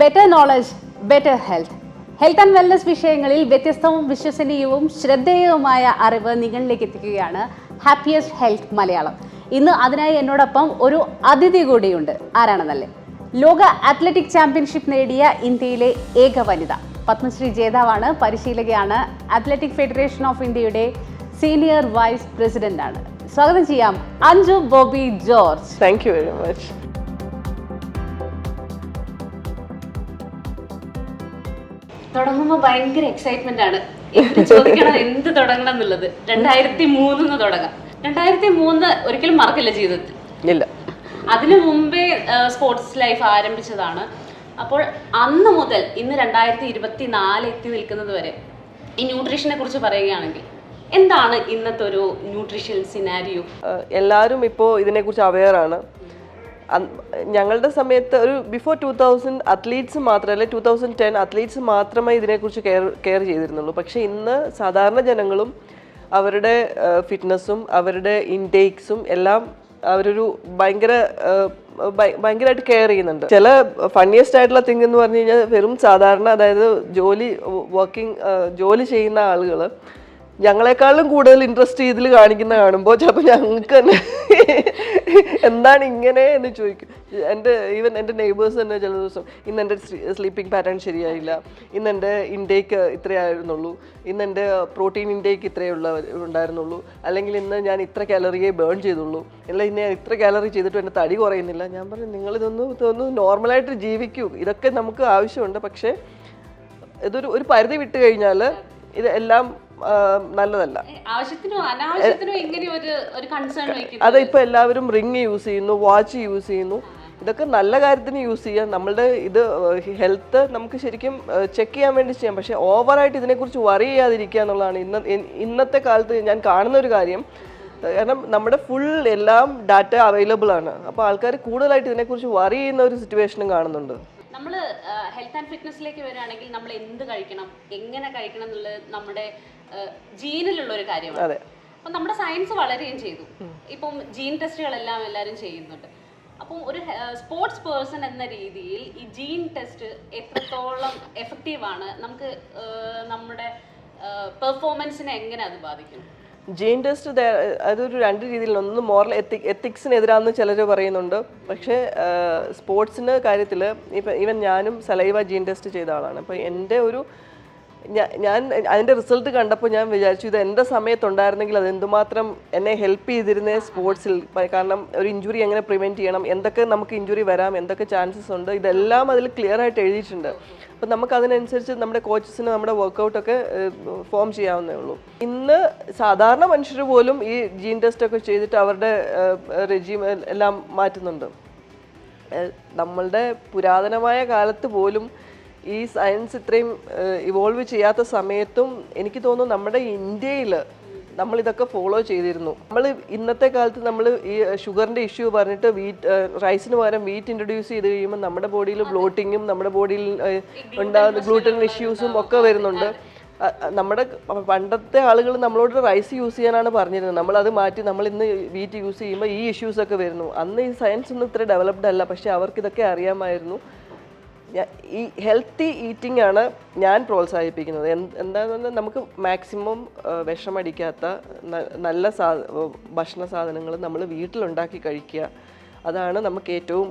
Better knowledge better health health and wellness വിഷയങ്ങളിൽ വ്യത്യസ്തവും വിശ്വസനീയവും ശ്രദ്ധേയവുമായ അറിവ് നിങ്ങളിലേക്ക് എത്തിക്കുകയാണ് ഹാപ്പിയസ്റ്റ് ഹെൽത്ത് മലയാളം. ഇന്ന് അതിനായി എന്നോടൊപ്പം ഒരു അതിഥി കൂടിയുണ്ട്. ആരാണെന്നല്ലേ? ലോക അത്ലറ്റിക് ചാമ്പ്യൻഷിപ്പ് നേടിയ ഇന്ത്യയിലെ ഏക വനിത. പത്മശ്രീ ജേതാവാണ് പരിശീലകയാണ് അത്ലറ്റിക് ഫെഡറേഷൻ ഓഫ് ഇന്ത്യയുടെ സീനിയർ വൈസ് പ്രസിഡന്റ് ആണ്. സ്വാഗതം ചെയ്യാം Anju Bobby George. Thank you very much തുടങ്ങുമ്പോൾ ഭയങ്കര എക്സൈറ്റ്മെന്റ് ആണ്. ചോദിക്കണം എന്ത് തുടങ്ങണം എന്നുള്ളത്. രണ്ടായിരത്തി മൂന്നിന്ന് തുടങ്ങാം. രണ്ടായിരത്തി മൂന്ന് ഒരിക്കലും മറക്കില്ല ജീവിതത്തിൽ. ഇല്ല. അതിനു മുമ്പേ സ്പോർട്സ് ലൈഫ് ആരംഭിച്ചതാണ്. അപ്പോൾ അന്ന് മുതൽ ഇന്ന് രണ്ടായിരത്തി ഇരുപത്തി നാല് എത്തി നിൽക്കുന്നത് വരെ ഈ ന്യൂട്രീഷനെ കുറിച്ച് പറയുകയാണെങ്കിൽ എന്താണ് ഇന്നത്തെ ഒരു ന്യൂട്രീഷൻ സിനാരിയോ എല്ലാവരും ഇപ്പോൾ ഇതിനെക്കുറിച്ച് അവെയർ ആണ്. ഞങ്ങളുടെ സമയത്ത് ഒരു ബിഫോർ ടു തൗസൻഡ് അത്ലീറ്റ്സ് മാത്രമല്ല ടു തൗസൻഡ് ടെൻ അത്ലീറ്റ്സ് മാത്രമേ ഇതിനെക്കുറിച്ച് കെയർ കെയർ ചെയ്തിരുന്നുള്ളൂ. പക്ഷെ ഇന്ന് സാധാരണ ജനങ്ങളും അവരുടെ ഫിറ്റ്നസ്സും അവരുടെ ഇൻടേക്സും എല്ലാം അവരൊരു ഭയങ്കര ഭയങ്കരമായിട്ട് കെയർ ചെയ്യുന്നുണ്ട്. ചില ഫണ്ണിയസ്റ്റ് ആയിട്ടുള്ള തിങ് എന്ന് പറഞ്ഞു കഴിഞ്ഞാൽ വെറും സാധാരണ അതായത് ജോലി വർക്കിംഗ് ജോലി ചെയ്യുന്ന ആളുകൾ ഞങ്ങളെക്കാളും കൂടുതൽ ഇൻട്രസ്റ്റ് ഇതിൽ കാണിക്കുന്ന കാണുമ്പോൾ ചിലപ്പോൾ ഞങ്ങൾക്ക് തന്നെ എന്താണ് ഇങ്ങനെ എന്ന് ചോദിക്കും. എന്റെ ഈവൻ എന്റെ നെയ്ബേഴ്സ് തന്നെ ചില ദിവസം ഇന്ന് എന്റെ സ്ലീപ്പിംഗ് പാറ്റേൺ ശരിയായില്ല. ഇന്ന് എന്റെ ഇൻടേക്ക് ഇത്രയായിരുന്നുള്ളൂ. ഇന്ന് എന്റെ പ്രോട്ടീൻ ഇൻടേക്ക് ഇത്രയേ ഉള്ള ഉണ്ടായിരുന്നുള്ളൂ. അല്ലെങ്കിൽ ഇന്ന് ഞാൻ ഇത്ര കാലറിയെ ബേൺ ചെയ്തുള്ളൂ. അല്ല ഇന്ന് ഞാൻ ഇത്ര കാലറി ചെയ്തിട്ടും എന്റെ തടി കുറയുന്നില്ല. ഞാൻ പറഞ്ഞു നിങ്ങളിതൊന്നും ഇതൊന്നും നോർമലായിട്ട് ജീവിക്കൂ. ഇതൊക്കെ നമുക്ക് ആവശ്യമുണ്ട്. പക്ഷേ ഇതൊരു ഒരു പരിധി വിട്ട് കഴിഞ്ഞാൽ ഇത് എല്ലാം നല്ലതല്ല. അതെ ഇപ്പൊ എല്ലാവരും റിങ് യൂസ് ചെയ്യുന്നു വാച്ച് യൂസ് ചെയ്യുന്നു. ഇതൊക്കെ നല്ല കാര്യത്തിന് യൂസ് ചെയ്യാം. നമ്മളുടെ ഇത് ഹെൽത്ത് നമുക്ക് ശരിക്കും ചെക്ക് ചെയ്യാൻ വേണ്ടി ചെയ്യാം. പക്ഷേ ഓവറായിട്ട് ഇതിനെക്കുറിച്ച് വറി ചെയ്യാതിരിക്കുക എന്നുള്ളതാണ് ഇന്ന ഇന്നത്തെ കാലത്ത് ഞാൻ കാണുന്ന ഒരു കാര്യം കാരണം നമ്മുടെ ഫുൾ എല്ലാം ഡാറ്റ അവൈലബിൾ ആണ്. അപ്പോൾ ആൾക്കാർ കൂടുതലായിട്ട് ഇതിനെക്കുറിച്ച് വറി ചെയ്യുന്ന ഒരു സിറ്റുവേഷനും കാണുന്നുണ്ട്. ഹെൽത്ത് ആൻഡ് ഫിറ്റ്നസ്സിലേക്ക് വരികയാണെങ്കിൽ നമ്മൾ എന്ത് കഴിക്കണം എങ്ങനെ കഴിക്കണം എന്നുള്ളത് നമ്മുടെ ജീനിലുള്ള ഒരു കാര്യമാണ്. അപ്പം നമ്മുടെ സയൻസ് വളരുകയും ചെയ്തു. ഇപ്പം ജീൻ ടെസ്റ്റുകളെല്ലാം എല്ലാവരും ചെയ്യുന്നുണ്ട്. അപ്പം ഒരു സ്പോർട്സ് പേഴ്സൺ എന്ന രീതിയിൽ ഈ ജീൻ ടെസ്റ്റ് എത്രത്തോളം എഫക്റ്റീവാണ് ആണ് നമുക്ക് നമ്മുടെ പെർഫോമൻസിനെ എങ്ങനെ അത് ബാധിക്കും? ജീൻ ടെസ്റ്റ് അതൊരു രണ്ട് രീതിയിൽ ഒന്ന് മോറൽ എത്തി എത്തിക്സിനെതിരാന്ന് ചിലർ പറയുന്നുണ്ട്. പക്ഷേ സ്പോർട്സിന്റെ കാര്യത്തിൽ ഇപ്പം ഈവൻ ഞാനും സലൈവ ജീൻ ടെസ്റ്റ് ചെയ്ത ആളാണ്. അപ്പോൾ എന്റെ ഒരു ഞാൻ അതിന്റെ റിസൾട്ട് കണ്ടപ്പോൾ ഞാൻ വിചാരിച്ചു ഇത് എന്റെ സമയത്തുണ്ടായിരുന്നെങ്കിൽ അത് എന്തുമാത്രം എന്നെ ഹെൽപ്പ് ചെയ്തിരുന്നേ സ്പോർട്സിൽ. കാരണം ഒരു ഇഞ്ചുറി എങ്ങനെ പ്രിവെന്റ് ചെയ്യണം എന്തൊക്കെ നമുക്ക് ഇഞ്ചുറി വരാം എന്തൊക്കെ ചാൻസസ് ഉണ്ട് ഇതെല്ലാം അതിൽ ക്ലിയർ ആയിട്ട് എഴുതിയിട്ടുണ്ട്. അപ്പം നമുക്ക് അതിനനുസരിച്ച് നമ്മുടെ കോച്ചസിന് നമ്മുടെ വർക്കൗട്ടൊക്കെ ഫോം ചെയ്യാവുന്നേ ഉള്ളൂ. ഇന്ന് സാധാരണ മനുഷ്യർ പോലും ഈ ജീൻ ടെസ്റ്റ് ഒക്കെ ചെയ്തിട്ട് അവരുടെ റെജീം എല്ലാം മാറ്റുന്നുണ്ട്. നമ്മളുടെ പുരാതനമായ കാലത്ത് പോലും ഈ സയൻസ് ഇത്രയും ഇവോൾവ് ചെയ്യാത്ത സമയത്തും എനിക്ക് തോന്നുന്നു നമ്മുടെ ഇന്ത്യയിൽ നമ്മൾ ഇതൊക്കെ ഫോളോ ചെയ്തിരുന്നു. നമ്മൾ ഇന്നത്തെ കാലത്ത് നമ്മൾ ഈ ഷുഗറിന്റെ ഇഷ്യൂ പറഞ്ഞിട്ട് വീറ്റ് റൈസിന് പകരം വീറ്റ് ഇൻട്രൊഡ്യൂസ് ചെയ്ത് കഴിയുമ്പോൾ നമ്മുടെ ബോഡിയിൽ ബ്ലോട്ടിങ്ങും നമ്മുടെ ബോഡിയിൽ ഉണ്ടാകുന്ന ഗ്ലൂട്ടൻ ഇഷ്യൂസും ഒക്കെ വരുന്നുണ്ട്. നമ്മുടെ പണ്ടത്തെ ആളുകൾ നമ്മളോട് റൈസ് യൂസ് ചെയ്യാനാണ് പറഞ്ഞിരുന്നത്. നമ്മളത് മാറ്റി നമ്മൾ ഇന്ന് വീറ്റ് യൂസ് ചെയ്യുമ്പോൾ ഈ ഇഷ്യൂസൊക്കെ വരുന്നു. അന്ന് ഈ സയൻസ് ഒന്നും ഇത്ര ഡെവലപ്ഡ് അല്ല. പക്ഷേ അവർക്ക് ഇതൊക്കെ അറിയാമായിരുന്നു. ഈ ഹെൽത്തി ഈറ്റിംഗ് ആണ് ഞാൻ പ്രോത്സാഹിപ്പിക്കുന്നത്. എന്ത് എന്താണെന്ന് പറഞ്ഞാൽ നമുക്ക് മാക്സിമം വിഷമടിക്കാത്ത നല്ല സാ ഭക്ഷണ സാധനങ്ങൾ നമ്മൾ വീട്ടിലുണ്ടാക്കി കഴിക്കുക. അതാണ് നമുക്ക് ഏറ്റവും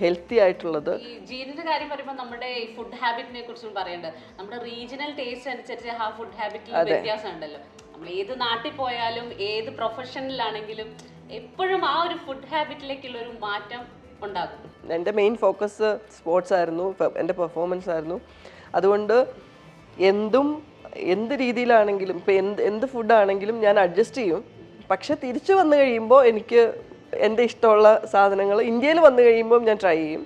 ഹെൽത്തി ആയിട്ടുള്ളത്. ജീനിന്റെ കാര്യം പറയുമ്പോൾ നമ്മുടെ ഫുഡ് ഹാബിറ്റിനെ കുറിച്ചും പറയേണ്ടത് നമ്മുടെ റീജിയണൽ ടേസ്റ്റ് അനുസരിച്ച് ആ ഫുഡ് ഹാബിറ്റിൽ വ്യത്യാസം ഉണ്ടല്ലോ നമ്മൾ ഏത് നാട്ടിൽ പോയാലും ഏത് പ്രൊഫഷനിലാണെങ്കിലും എപ്പോഴും ആ ഒരു ഫുഡ് ഹാബിറ്റിലേക്കുള്ള ഒരു മാറ്റം ഉണ്ടാകും. എന്റെ മെയിൻ ഫോക്കസ് സ്പോർട്സ് ആയിരുന്നു എന്റെ പെർഫോമൻസ് ആയിരുന്നു. അതുകൊണ്ട് എന്തും എന്ത് രീതിയിലാണെങ്കിലും ഇപ്പം എന്ത് എന്ത് ഫുഡാണെങ്കിലും ഞാൻ അഡ്ജസ്റ്റ് ചെയ്യും. പക്ഷെ തിരിച്ചു വന്നു കഴിയുമ്പോൾ എനിക്ക് എന്റെ ഇഷ്ടമുള്ള സാധനങ്ങൾ ഇന്ത്യയിൽ വന്നു കഴിയുമ്പോൾ ഞാൻ ട്രൈ ചെയ്യും.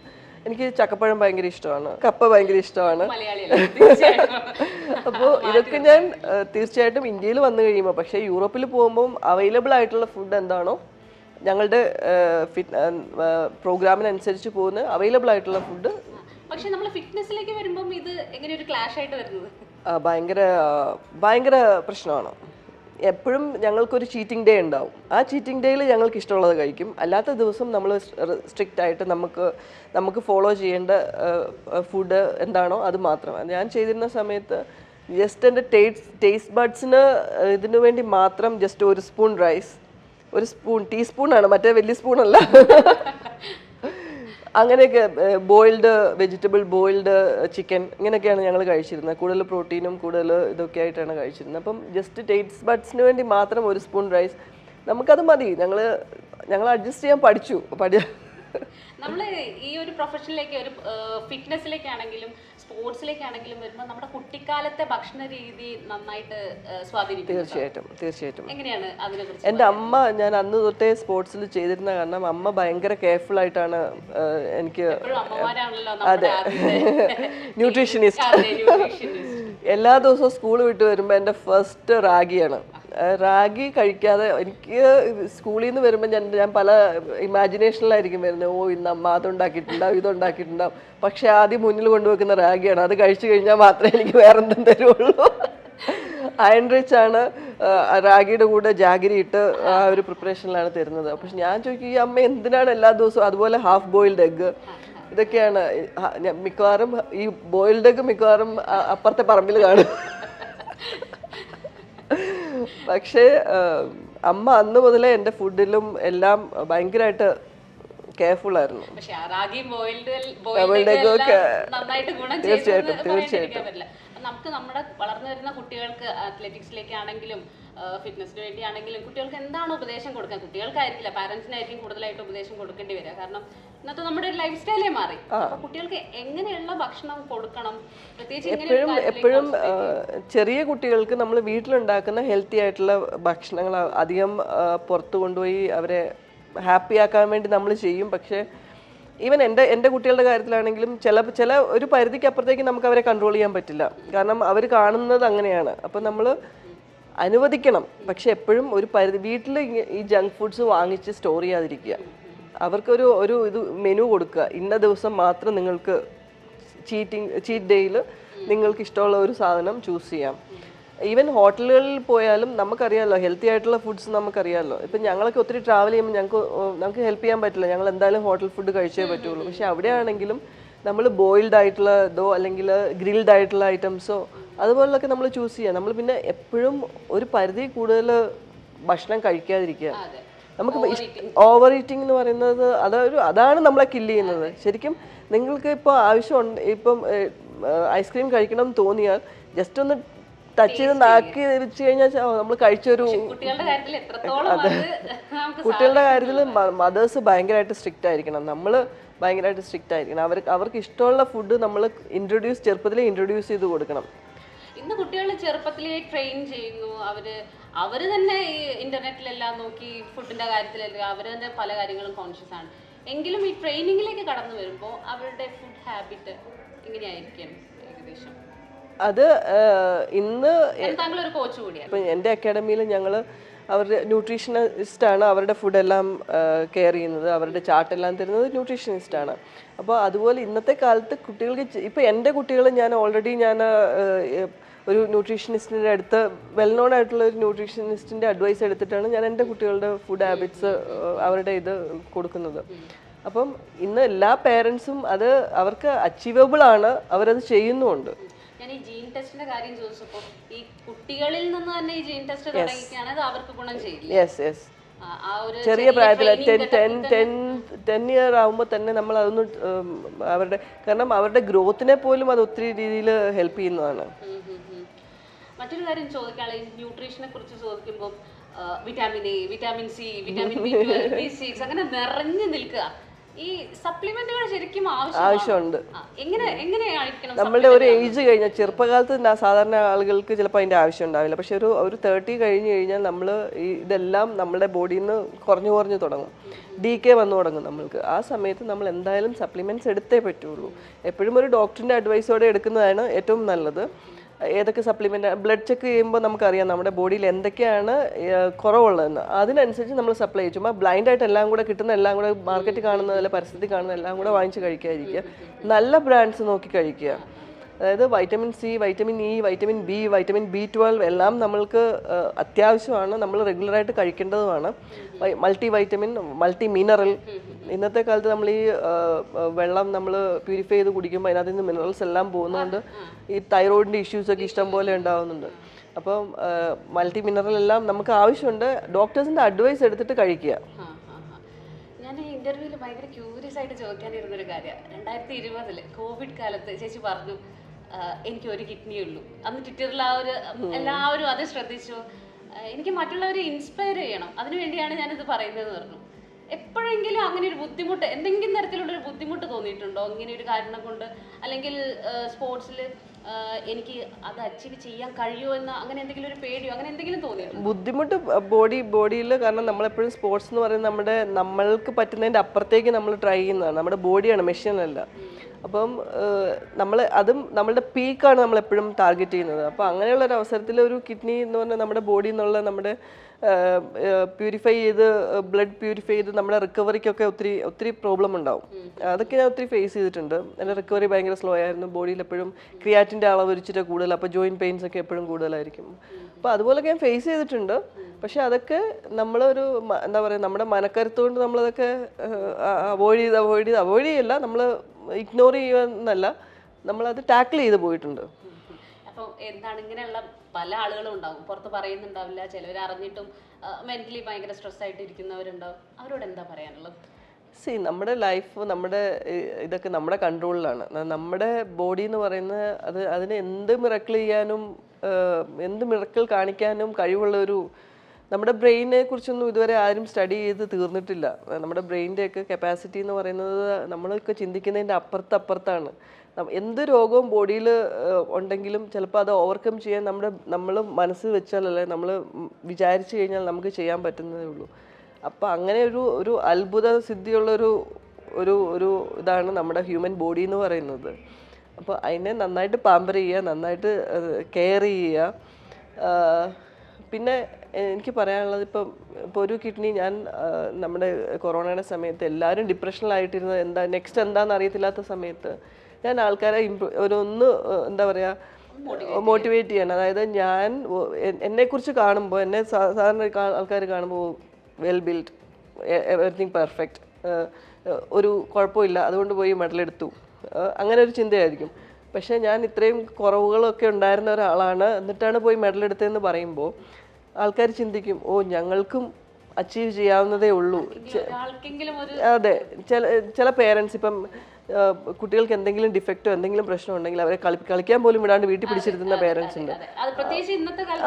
എനിക്ക് ചക്കപ്പഴം ഭയങ്കര ഇഷ്ടമാണ് കപ്പ ഭയങ്കര ഇഷ്ടമാണ്. അപ്പോൾ ഇതൊക്കെ ഞാൻ തീർച്ചയായിട്ടും ഇന്ത്യയിൽ വന്നു കഴിയുമ്പോൾ പക്ഷേ യൂറോപ്പിൽ പോകുമ്പോൾ അവൈലബിൾ ആയിട്ടുള്ള ഫുഡ് എന്താണോ ഞങ്ങളുടെ ഫിറ്റ് പ്രോഗ്രാമിനനുസരിച്ച് പോകുന്ന അവൈലബിൾ ആയിട്ടുള്ള ഫുഡ് പക്ഷെ നമ്മൾ ഫിറ്റ്നസ്സിലേക്ക് വരുമ്പം ഇത് എങ്ങനെ ഒരു ക്ലാഷ് ആയിട്ട് വരുന്നത്? ഭയങ്കര ഭയങ്കര പ്രശ്നമാണ്. എപ്പോഴും ഞങ്ങൾക്കൊരു ചീറ്റിംഗ് ഡേ ഉണ്ടാവും. ആ ചീറ്റിംഗ് ഡേയിൽ ഞങ്ങൾക്ക് ഇഷ്ടമുള്ളത് കഴിക്കും. അല്ലാത്ത ദിവസം നമ്മൾ സ്ട്രിക്റ്റ് ആയിട്ട് നമുക്ക് നമുക്ക് ഫോളോ ചെയ്യേണ്ട ഫുഡ് എന്താണോ അത് മാത്രം ഞാൻ ചെയ്തിരുന്ന സമയത്ത് ജസ്റ്റ് എന്റെ ടേസ്റ്റ് ടേസ്റ്റ് ബഡ്സിന് ഇതിനു വേണ്ടി മാത്രം ജസ്റ്റ് ഒരു സ്പൂൺ റൈസ് ഒരു സ്പൂൺ ടീസ്പൂണാണ് മറ്റേ വലിയ സ്പൂണല്ല. അങ്ങനെയൊക്കെ ബോയിൽഡ് വെജിറ്റബിൾ ബോയിൽഡ് ചിക്കൻ ഇങ്ങനെയൊക്കെയാണ് ഞങ്ങൾ കഴിച്ചിരുന്നത്. കൂടുതൽ പ്രോട്ടീനും കൂടുതൽ ഇതൊക്കെ ആയിട്ടാണ് കഴിച്ചിരുന്നത്. അപ്പം ജസ്റ്റ് ടേറ്റ്സ് ബഡ്സിന് വേണ്ടി മാത്രം ഒരു സ്പൂൺ റൈസ് നമുക്കത് മതി. ഞങ്ങൾ ഞങ്ങൾ അഡ്ജസ്റ്റ് ചെയ്യാൻ പഠിച്ചു. പഠി നമ്മൾ ഈ ഒരു പ്രൊഫഷനിലേക്ക് ഒരു ഫിറ്റ്നസ്സിലേക്കാണെങ്കിലും സ്പോർട്സിലേക്കാണെങ്കിലും വരുമ്പോൾ നമ്മുടെ കുട്ടിക്കാലത്തെ ഭക്ഷണ രീതി നന്നായിട്ട് സ്വാധീനിക്കും തീർച്ചയായിട്ടും തീർച്ചയായിട്ടും. എങ്ങനെയാണ് അതിനെക്കുറിച്ച് എന്റെ അമ്മ ഞാൻ അന്ന് തൊട്ടേ സ്പോർട്സിൽ ചെയ്തിരുന്ന കാരണം അമ്മ ഭയങ്കര കെയർഫുൾ ആയിട്ടാണ് എനിക്ക് അതെ. ന്യൂട്രീഷനിസ്റ്റ് എല്ലാ ദിവസവും സ്കൂൾ വിട്ട് വരുമ്പോൾ എന്റെ ഫസ്റ്റ് റാഗിയാണ്. റാഗി കഴിക്കാതെ എനിക്ക് സ്കൂളിൽ നിന്ന് വരുമ്പോൾ ഞാൻ ഞാൻ പല ഇമാജിനേഷനിലായിരിക്കും വരുന്നത്. ഓ ഇന്ന് അമ്മ അതുണ്ടാക്കിയിട്ടുണ്ടാവും ഇതുണ്ടാക്കിയിട്ടുണ്ടാവും. പക്ഷെ ആദ്യം മുന്നിൽ കൊണ്ടുവെക്കുന്ന റാഗിയാണ്. അത് കഴിച്ചു കഴിഞ്ഞാൽ മാത്രമേ എനിക്ക് വേറെ എന്തും തരുള്ളൂ. അയൺ റിച്ച് ആണ് റാഗിയുടെ കൂടെ ജാഗിരി ഇട്ട് ആ ഒരു പ്രിപ്പറേഷനിലാണ് തരുന്നത്. പക്ഷെ ഞാൻ ചോദിക്കും ഈ അമ്മ എന്തിനാണ് എല്ലാ ദിവസവും അതുപോലെ ഹാഫ് ബോയിൽഡ് എഗ്ഗ് ഇതൊക്കെയാണ് മിക്കവാറും ഈ ബോയിൽഡ് എഗ്ഗ് മിക്കവാറും അപ്പുറത്തെ പറമ്പിൽ കാണും. പക്ഷേ അമ്മ അന്ന് മുതലേ എന്റെ ഫുഡിലും എല്ലാം ഭയങ്കരമായിട്ട് കെയർഫുൾ ആയിരുന്നു തീർച്ചയായിട്ടും തീർച്ചയായിട്ടും, നമുക്ക് നമ്മുടെ വളർന്നു വരുന്ന കുട്ടികൾക്ക് അത്ലറ്റിക്സിലേക്കാണെങ്കിലും ഫിറ്റ്നസിന് വേണ്ടിയാണെങ്കിലും കുട്ടികൾക്ക് എന്താണ് ഉപദേശം കൊടുക്കാൻ? കുട്ടികൾക്കായിരിക്കില്ല പാരന്റ്സിനായിരിക്കും കൂടുതലായിട്ട് ഉപദേശം കൊടുക്കേണ്ടി വരിക. കാരണം ഇന്നത്തെ നമ്മുടെ ഒരു ലൈഫ് സ്റ്റൈലേ മാറി അപ്പൊ കുട്ടികൾക്ക് എങ്ങനെയുള്ള ഭക്ഷണം കൊടുക്കണം? പ്രത്യേകിച്ച് എപ്പോഴും എപ്പോഴും ചെറിയ കുട്ടികൾക്ക് നമ്മൾ വീട്ടിലുണ്ടാക്കുന്ന ഹെൽത്തി ആയിട്ടുള്ള ഭക്ഷണങ്ങൾ അധികം പുറത്തു കൊണ്ടുപോയി അവരെ ഹാപ്പി ആക്കാൻ വേണ്ടി നമ്മൾ ചെയ്യും. പക്ഷേ ഈവൻ എന്റെ എന്റെ കുട്ടികളുടെ കാര്യത്തിലാണെങ്കിലും ചില ചില ഒരു പരിധിക്ക് അപ്പുറത്തേക്ക് നമുക്ക് അവരെ കൺട്രോൾ ചെയ്യാൻ പറ്റില്ല. കാരണം അവർ കാണുന്നത് അങ്ങനെയാണ്. അപ്പം നമ്മൾ അനുവദിക്കണം. പക്ഷെ എപ്പോഴും ഒരു പരിധി വീട്ടിൽ ഈ ജങ്ക് ഫുഡ്സ് വാങ്ങിച്ച് സ്റ്റോർ ചെയ്യാതിരിക്കുക. അവർക്കൊരു ഒരു ഇത് മെനു കൊടുക്കുക. ഇന്ന ദിവസം മാത്രം നിങ്ങൾക്ക് ചീറ്റിംഗ് ചീറ്റ് ഡേയിൽ നിങ്ങൾക്ക് ഇഷ്ടമുള്ള ഒരു സാധനം ചൂസ് ചെയ്യാം. ഈവൻ ഹോട്ടലുകളിൽ പോയാലും നമുക്കറിയാമല്ലോ ഹെൽത്തി ആയിട്ടുള്ള ഫുഡ്സ് നമുക്കറിയാമല്ലോ ഇപ്പം ഞങ്ങളൊക്കെ ഒത്തിരി ട്രാവൽ ചെയ്യുമ്പോൾ ഞങ്ങൾക്ക് നമുക്ക് ഹെൽപ്പ് ചെയ്യാൻ പറ്റില്ല. ഞങ്ങൾ എന്തായാലും ഹോട്ടൽ ഫുഡ് കഴിച്ചേ പറ്റുള്ളൂ. പക്ഷെ അവിടെയാണെങ്കിലും നമ്മൾ ബോയിൽഡ് ആയിട്ടുള്ളതോ അല്ലെങ്കിൽ ഗ്രിൽഡ് ആയിട്ടുള്ള ഐറ്റംസോ അതുപോലൊക്കെ നമ്മൾ ചൂസ് ചെയ്യുക നമ്മൾ പിന്നെ എപ്പോഴും ഒരു പരിധി കൂടുതൽ ഭക്ഷണം കഴിക്കാതിരിക്കുക. നമുക്ക് ഓവർ ഈറ്റിംഗ് എന്ന് പറയുന്നത് അതൊരു അതാണ് നമ്മളെ കില്ല് ചെയ്യുന്നത്. ശരിക്കും നിങ്ങൾക്ക് ഇപ്പോൾ ആവശ്യമുണ്ട് ഇപ്പം ഐസ്ക്രീം കഴിക്കണം എന്ന് തോന്നിയാൽ ജസ്റ്റ് ഒന്ന് ടച്ച് ചെയ്ത് നാക്കി വെച്ച് കഴിഞ്ഞാൽ നമ്മൾ കഴിച്ചൊരു അതെ. കുട്ടികളുടെ കാര്യത്തിൽ മദേഴ്സ് ഭയങ്കരമായിട്ട് സ്ട്രിക്റ്റ് ആയിരിക്കണം. നമ്മൾ ഭയങ്കരമായിട്ട് സ്ട്രിക്റ്റ് ആയിരിക്കണം. അവർക്ക് അവർക്ക് ഇഷ്ടമുള്ള ഫുഡ് നമ്മൾ ഇൻട്രൊഡ്യൂസ് ചെറുപ്പത്തിൽ ഇൻട്രൊഡ്യൂസ് ചെയ്ത് കൊടുക്കണം. ഇന്ന് കുട്ടികളെ ചെറുപ്പത്തിലേ ട്രെയിൻ ചെയ്യുന്നു. അവർ അവർ തന്നെ ഈ ഇന്റർനെറ്റിലെല്ലാം നോക്കി ഫുഡിന്റെ കാര്യത്തിലെല്ലാം അവർ തന്നെ പല കാര്യങ്ങളും കോൺഷ്യസ് ആണ്. എങ്കിലും ഈ ട്രെയിനിങ്ങിലേക്ക് കടന്നു വരുമ്പോൾ അവരുടെ ഫുഡ് ഹാബിറ്റ് എങ്ങനെയായിരിക്കും ഏകദേശം. അത് ഇന്ന് എന്റെ അക്കാഡമിയിൽ ഞങ്ങൾ അവരുടെ ന്യൂട്രീഷനിസ്റ്റാണ് അവരുടെ ഫുഡെല്ലാം കെയർ ചെയ്യുന്നത് അവരുടെ ചാർട്ടെല്ലാം തരുന്നത് ന്യൂട്രീഷനിസ്റ്റാണ് ആണ്. അപ്പോൾ അതുപോലെ ഇന്നത്തെ കാലത്ത് കുട്ടികൾക്ക് ഇപ്പോൾ എന്റെ കുട്ടികൾ ഞാൻ ഓൾറെഡി ഞാൻ ഒരു ന്യൂട്രീഷനിസ്റ്റിന്റെ അടുത്ത് വെൽ നോൺ ആയിട്ടുള്ള ഒരു ന്യൂട്രീഷനിസ്റ്റിന്റെ അഡ്വൈസ് എടുത്തിട്ടാണ് ഞാൻ എന്റെ കുട്ടികളുടെ ഫുഡ് ഹാബിറ്റ്സ് അവരുടെ ഇത് കൊടുക്കുന്നത്. അപ്പം ഇന്ന് എല്ലാ പേരൻസും അത് അവർക്ക് അച്ചീവബിൾ ആണ് അവരത് ചെയ്യുന്നുമുണ്ട്. ഞാൻ ഈ ജീൻ ടെസ്റ്റിന്റെ കാര്യം ചോദിച്ചപ്പോൾ ഈ കുട്ടികളിൽ നിന്ന് തന്നെ ഈ ജീൻ ടെസ്റ്റ് അത് അവർക്ക് ഗുണം ചെയ്യില്ല? യെസ് യെസ് ചെറിയ പ്രായത്തിൽ ten ten ten ten year ആകുമ്പോൾ തന്നെ നമ്മൾ അതൊന്നും അവരുടെ കാരണം അവരുടെ ഗ്രോത്തിനെ പോലും അത് ഒത്തിരി രീതിയിൽ ഹെൽപ്പ് ചെയ്യുന്നതാണ്. മറ്റൊരു കാര്യം ചോദിക്കാനുള്ള ന്യൂട്രീഷനെ കുറിച്ച് ചോദിക്കുമ്പോൾ vitamin A vitamin C vitamin B B six അങ്ങനെ നിറഞ്ഞു നിൽക്കുക. ഈ സപ്ലിമെന്റുകൾ ശരിക്കും ആവശ്യമുണ്ട്. എങ്ങനെ എങ്ങനെയായിരിക്കണം നമ്മളുടെ ഒരു ഏജ് കഴിഞ്ഞാൽ ചെറുപ്പകാലത്ത് സാധാരണ ആളുകൾക്ക് ചിലപ്പോൾ അതിന്റെ ആവശ്യം ഉണ്ടാവില്ല. പക്ഷെ ഒരു ഒരു തേർട്ടി കഴിഞ്ഞ് കഴിഞ്ഞാൽ നമ്മൾ ഇതെല്ലാം നമ്മുടെ ബോഡിയിൽ നിന്ന് കുറഞ്ഞു കുറഞ്ഞു തുടങ്ങും. ഡി കെ വന്നു തുടങ്ങും നമ്മൾക്ക്. ആ സമയത്ത് നമ്മൾ എന്തായാലും സപ്ലിമെന്റ്സ് എടുത്തേ പറ്റുള്ളൂ. എപ്പോഴും ഒരു ഡോക്ടറിന്റെ അഡ്വൈസോടെ എടുക്കുന്നതാണ് ഏറ്റവും നല്ലത്. ഏതൊക്കെ സപ്ലിമെന്റ് ബ്ലഡ് ചെക്ക് ചെയ്യുമ്പോൾ നമുക്കറിയാം നമ്മുടെ ബോഡിയിൽ എന്തൊക്കെയാണ് കുറവുള്ളതെന്ന്. അതിനനുസരിച്ച് നമ്മൾ സപ്ലൈ ചെയ്യും. ചുമ്മാ ബ്ലൈൻഡായിട്ട് എല്ലാം കൂടെ കിട്ടുന്ന എല്ലാം കൂടെ മാർക്കറ്റ് കാണുന്ന അല്ല പരിസ്ഥിതി കാണുന്ന എല്ലാം കൂടെ വാങ്ങിച്ച് കഴിക്കാതിരിക്കുക. നല്ല ബ്രാൻഡ്സ് നോക്കി കഴിക്കുക. അതായത് vitamin C vitamin E vitamin B vitamin B twelve എല്ലാം നമ്മൾക്ക് അത്യാവശ്യമാണ്. നമ്മൾ റെഗുലറായിട്ട് കഴിക്കേണ്ടതുമാണ്. മൾട്ടി വൈറ്റമിൻ മൾട്ടി മിനറൽ ഇന്നത്തെ കാലത്ത് നമ്മൾ ഈ വെള്ളം നമ്മൾ പ്യൂരിഫൈ ചെയ്ത് കുടിക്കുമ്പോൾ അതിനകത്ത് നിന്ന് മിനറൽസ് എല്ലാം പോകുന്നതുകൊണ്ട് ഈ തൈറോയിഡിന്റെ ഇഷ്യൂസ് ഒക്കെ ഇഷ്ടം പോലെ ഉണ്ടാകുന്നുണ്ട് അപ്പം മൾട്ടി മിനറൽ എല്ലാം നമുക്ക് ആവശ്യമുണ്ട്. ഡോക്ടേഴ്സിന്റെ അഡ്വൈസ് എടുത്തിട്ട് കഴിക്കുക. ഞാൻ ഈ ഇന്റർവ്യൂവിൽ ഭയങ്കര ക്യൂരിയസ് ആയിട്ട് ചോദിക്കാനിരുന്ന ഒരു കാര്യം. രണ്ടായിരത്തി ഇരുപതിൽ കോവിഡ് കാലത്ത് ചേച്ചി പറഞ്ഞു എനിക്ക് ഒരു കിഡ്നി ഉള്ളൂ. അന്ന് ട്വിറ്ററിൽ ആ ഒരു എല്ലാവരും അത് ശ്രദ്ധിച്ചു. എനിക്ക് മറ്റുള്ളവരെ ഇൻസ്പയർ ചെയ്യണം. അതിനുവേണ്ടിയാണ് ഞാനിത് പറയുന്നത് പറഞ്ഞു. എപ്പോഴെങ്കിലും അങ്ങനെ ഒരു ബുദ്ധിമുട്ട് എന്തെങ്കിലും തരത്തിലുള്ള ഒരു ബുദ്ധിമുട്ട് തോന്നിയിട്ടുണ്ടോ? ഇങ്ങനെ ഒരു കാരണം കൊണ്ട്? അല്ലെങ്കിൽ സ്പോർട്സിൽ എനിക്ക് അത് അച്ചീവ് ചെയ്യാൻ കഴിയുമോ എന്ന് അങ്ങനെ എന്തെങ്കിലും ഒരു പേടിയോ? അങ്ങനെ എന്തെങ്കിലും തോന്നിയിട്ടുണ്ടോ? ബുദ്ധിമുട്ട് ബോഡി ബോഡിയിൽ കാരണം നമ്മളെപ്പോഴും സ്പോർട്സ് എന്ന് പറയുന്നത് നമ്മുടെ നമ്മൾക്ക് പറ്റുന്നതിന്റെ അപ്പുറത്തേക്ക് നമ്മൾ ട്രൈ ചെയ്യുന്നതാണ്. നമ്മുടെ ബോഡിയാണ് മെഷീനല്ല അപ്പം നമ്മൾ അതും നമ്മളുടെ പീക്കാണ് നമ്മളെപ്പോഴും ടാർഗറ്റ് ചെയ്യുന്നത്. അപ്പോൾ അങ്ങനെയുള്ള ഒരു അവസരത്തിൽ ഒരു കിഡ്നി എന്ന് പറഞ്ഞാൽ നമ്മുടെ ബോഡിയിൽ നിന്നുള്ള നമ്മുടെ പ്യൂരിഫൈ ചെയ്ത് ബ്ലഡ് പ്യൂരിഫൈ ചെയ്ത് നമ്മുടെ റിക്കവറിക്കൊക്കെ ഒത്തിരി ഒത്തിരി പ്രോബ്ലം ഉണ്ടാവും. അതൊക്കെ ഞാൻ ഒത്തിരി ഫേസ് ചെയ്തിട്ടുണ്ട്. എന്റെ റിക്കവറി ഭയങ്കര സ്ലോ ആയിരുന്നു. ബോഡിയിൽ എപ്പോഴും ക്രിയാറ്റിന്റെ അളവ് ഒരിച്ചിട്ട് കൂടുതൽ. അപ്പോൾ ജോയിന്റ് പെയിൻസ് ഒക്കെ എപ്പോഴും കൂടുതലായിരിക്കും. അപ്പോൾ അതുപോലൊക്കെ ഞാൻ ഫേസ് ചെയ്തിട്ടുണ്ട്. പക്ഷെ അതൊക്കെ നമ്മളൊരു എന്താ പറയുക നമ്മുടെ മനക്കരുത്തുകൊണ്ട് നമ്മളതൊക്കെ അവോയ്ഡ് ചെയ്ത് അവോയ്ഡ് ചെയ്ത് അവോയ്ഡ് ചെയ്യല്ല. നമ്മൾ ഇഗ്നോർ ചെയ്യുക എന്നല്ല. നമ്മളത് ടാക്കിൾ ചെയ്ത് പോയിട്ടുണ്ട്. അപ്പോൾ എന്താണ് ഇങ്ങനെയുള്ള പല ആളുകളും ഉണ്ടാവും. പുറത്ത് പറയുന്നുണ്ടാവില്ല. ചിലവർ അറിഞ്ഞിട്ടും മെന്റലി ഭയങ്കര സ്ട്രെസ് ആയിട്ട് ഇരിക്കുന്നവരുണ്ടാവും. അവരോട് എന്താ പറയാനുള്ളത്? സി നമ്മുടെ ലൈഫ് നമ്മുടെ ഇതൊക്കെ നമ്മുടെ കൺട്രോളിലാണ് നമ്മുടെ ബോഡി എന്ന് പറയുന്നത് അത് അതിന് എന്ത് മിറക്കിൾ ചെയ്യാനും എന്ത് മിറക്കിൾ കാണിക്കാനും കഴിവുള്ള ഒരു നമ്മുടെ ബ്രെയിനെ കുറിച്ചൊന്നും ഇതുവരെ ആരും സ്റ്റഡി ചെയ്ത് തീർന്നിട്ടില്ല. നമ്മുടെ ബ്രെയിന്റെയൊക്കെ കപ്പാസിറ്റി എന്ന് പറയുന്നത് നമ്മളൊക്കെ ചിന്തിക്കുന്നതിന്റെ അപ്പുറത്ത് അപ്പുറത്താണ്. നം- എന്ത് രോഗവും ബോഡിയിൽ ഉണ്ടെങ്കിലും ചിലപ്പോൾ അത് ഓവർകം ചെയ്യാൻ നമ്മുടെ നമ്മൾ മനസ്സ് വെച്ചാലല്ലേ നമ്മൾ വിചാരിച്ചു കഴിഞ്ഞാൽ നമുക്ക് ചെയ്യാൻ പറ്റുന്നതേ ഉള്ളൂ. അപ്പോൾ അങ്ങനെ ഒരു ഒരു അത്ഭുത സിദ്ധിയുള്ളൊരു ഒരു ഒരു ഇതാണ് നമ്മുടെ ഹ്യൂമൻ ബോഡി എന്ന് പറയുന്നത്. അപ്പോൾ അതിനെ നന്നായിട്ട് പാമ്പർ ചെയ്യുക നന്നായിട്ട് കെയർ ചെയ്യുക. പിന്നെ എനിക്ക് പറയാനുള്ളത് ഇപ്പം ഇപ്പോൾ ഒരു കിഡ്നി ഞാൻ നമ്മുടെ കൊറോണയുടെ സമയത്ത് എല്ലാവരും ഡിപ്രഷനിലായിട്ടിരുന്നത് എന്താ നെക്സ്റ്റ് എന്താണെന്ന് അറിയത്തില്ലാത്ത സമയത്ത് ഞാൻ ആൾക്കാരെ ഒരു ഒന്ന് എന്താ പറയുക മോട്ടിവേറ്റ് ചെയ്യണം. അതായത് ഞാൻ എന്നെ കുറിച്ച് എന്നെക്കുറിച്ച് കാണുമ്പോൾ എന്നെ സാധാരണ ആൾക്കാർ കാണുമ്പോൾ വെൽ ബിൽഡ് എവറിത്തിങ് പെർഫെക്റ്റ് ഒരു കുഴപ്പമില്ല. അതുകൊണ്ട് പോയി മെഡൽ എടുത്തു. അങ്ങനെ ഒരു ചിന്തയായിരിക്കും. പക്ഷേ ഞാൻ ഇത്രയും കുറവുകളൊക്കെ ഉണ്ടായിരുന്ന ഒരാളാണ്. എന്നിട്ടാണ് പോയി മെഡൽ എടുത്തതെന്ന് പറയുമ്പോൾ ആൾക്കാർ ചിന്തിക്കും ഓ ഞങ്ങൾക്കും അച്ചീവ് ചെയ്യാവുന്നതേ ഉള്ളൂ. അതെ. ചില ചില പേരൻസ് ഇപ്പം കുട്ടികൾക്ക് എന്തെങ്കിലും ഡിഫക്റ്റോ എന്തെങ്കിലും പ്രശ്നം ഉണ്ടെങ്കിൽ അവരെ കളിക്കാൻ പോലും വിടാണ്ട് വീട്ടിൽ പിടിച്ചിരുത്തുന്ന പേരൻസ് ഉണ്ട്.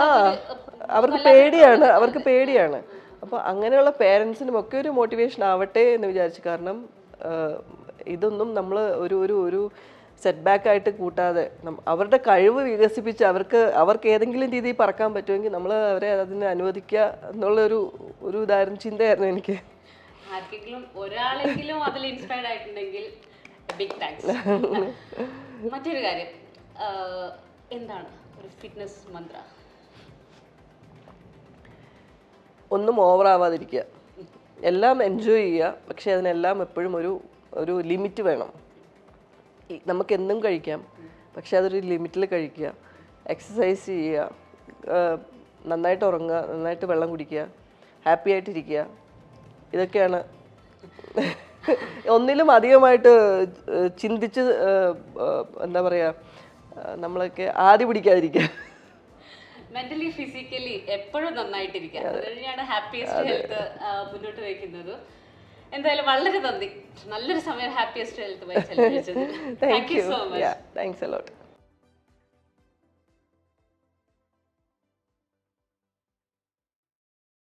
ആ അവർക്ക് പേടിയാണ് അവർക്ക് പേടിയാണ്. അപ്പോൾ അങ്ങനെയുള്ള പേരൻസിനും ഒക്കെ ഒരു മോട്ടിവേഷൻ ആവട്ടെ എന്ന് വിചാരിച്ചു കാരണം ഇതൊന്നും നമ്മൾ ഒരു ഒരു ഒരു സെറ്റ് ബാക്ക് ആയിട്ട് കൂട്ടാതെ അവരുടെ കഴിവ് വികസിപ്പിച്ച് അവർക്ക് അവർക്ക് ഏതെങ്കിലും രീതിയിൽ പറക്കാൻ പറ്റുമെങ്കിൽ നമ്മൾ അവരെ അതിന് അനുവദിക്കുക എന്നുള്ളൊരു ഒരു ഇതായിരുന്നു ചിന്തയായിരുന്നു എനിക്ക്. ആർക്കെങ്കിലും ഒരാളെങ്കിലും അതിൽ ഇൻസ്പയർഡ് ആയിട്ടുണ്ടെങ്കിൽ ബിഗ് താങ്ക്സ് മറ്റൊരു കാര്യം. എന്താണ് ഒരു ഫിറ്റ്നസ് മന്ത്ര ഒന്നും ഓവർ ആവാതിരിക്കുക. എല്ലാം എൻജോയ് ചെയ്യുക. പക്ഷേ അതിനെല്ലാം എപ്പോഴും ഒരു ഒരു ലിമിറ്റ് വേണം. നമുക്ക് എന്നും കഴിക്കാം. പക്ഷേ അതൊരു ലിമിറ്റിൽ കഴിക്കുക. എക്സസൈസ് ചെയ്യുക. നന്നായിട്ട് ഉറങ്ങുക. നന്നായിട്ട് വെള്ളം കുടിക്കുക. ഹാപ്പി ആയിട്ടിരിക്കുക. ഇതൊക്കെയാണ്. ഒന്നിലും അധികമായിട്ട് ചിന്തിച്ച് എന്താ പറയുക നമ്മളൊക്കെ ആദ്യ പിടിക്കാതിരിക്കുക. മെന്റലി ഫിസിക്കലി എപ്പോഴും നന്നായിട്ടിരിക്കുക. അത്. തന്നെയാണ് ഹാപ്പിയസ്റ്റ് ഹെൽത്ത് മുന്നോട്ട് വയ്ക്കുന്നത്. എന്തായാലും വളരെ നന്ദി. നല്ലൊരു സമയം happiest health thank you so much thanks lot.